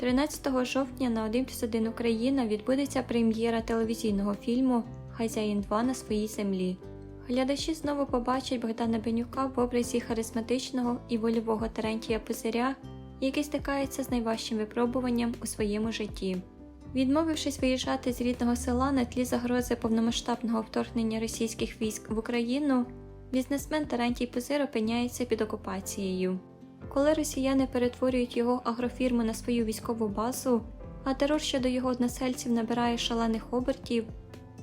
13 жовтня на 1 плюс 1 Україна відбудеться прем'єра телевізійного фільму Хазяїн 2 на своїй землі. Глядачі знову побачать Богдана Бенюка в образі харизматичного і вольового Терентія Писаря, який стикається з найважчим випробуванням у своєму житті. Відмовившись виїжджати з рідного села на тлі загрози повномасштабного вторгнення російських військ в Україну, бізнесмен Терентій Пизир опиняється під окупацією. Коли росіяни перетворюють його агрофірму на свою військову базу, а терор щодо його односельців набирає шалених обертів,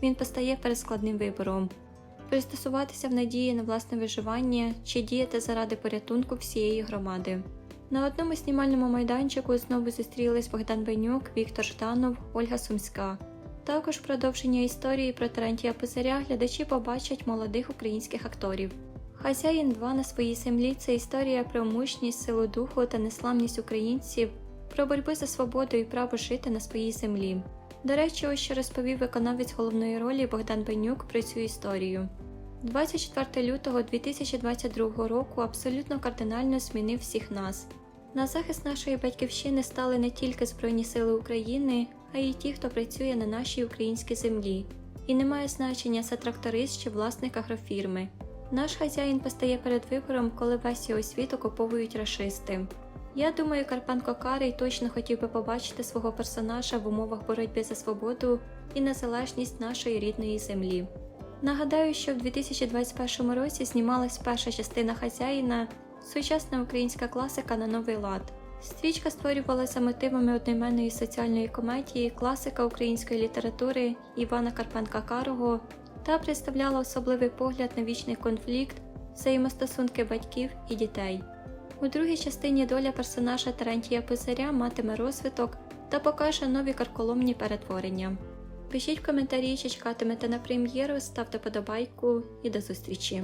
він постає перед складним вибором пристосуватися в надії на власне виживання чи діяти заради порятунку всієї громади. На одному знімальному майданчику знову зустрілись Богдан Бенюк, Віктор Жданов, Ольга Сумська. Також продовження історії про Терентія Писаря глядачі побачать молодих українських акторів. Хазяїн 2 на своїй землі це історія про мужність, силу духу та несламність українців, про боротьбу за свободу і право жити на своїй землі. До речі, ось що розповів виконавець головної ролі Богдан Бенюк про цю історію. 24 лютого 2022 року абсолютно кардинально змінив всіх нас. На захист нашої батьківщини стали не тільки Збройні Сили України, а й ті, хто працює на нашій українській землі. І не має значення це тракторист чи власник агрофірми. Наш хазяїн постає перед вибором, коли весь його світ окуповують рашисти. Я думаю, Карпенко Карий точно хотів би побачити свого персонажа в умовах боротьби за свободу і незалежність нашої рідної землі. Нагадаю, що в 2021 році знімалась перша частина хазяїна, сучасна українська класика на новий лад. Стрічка створювалася мотивами одноіменної соціальної комедії класика української літератури Івана Карпенка Карого та представляла особливий погляд на вічний конфлікт, взаємостосунки батьків і дітей. У другій частині доля персонажа Тарантія Писаря матиме розвиток та покаже нові карколомні перетворення. Пишіть коментарі, чи чекатимете на прем'єру, ставте подобайку і до зустрічі!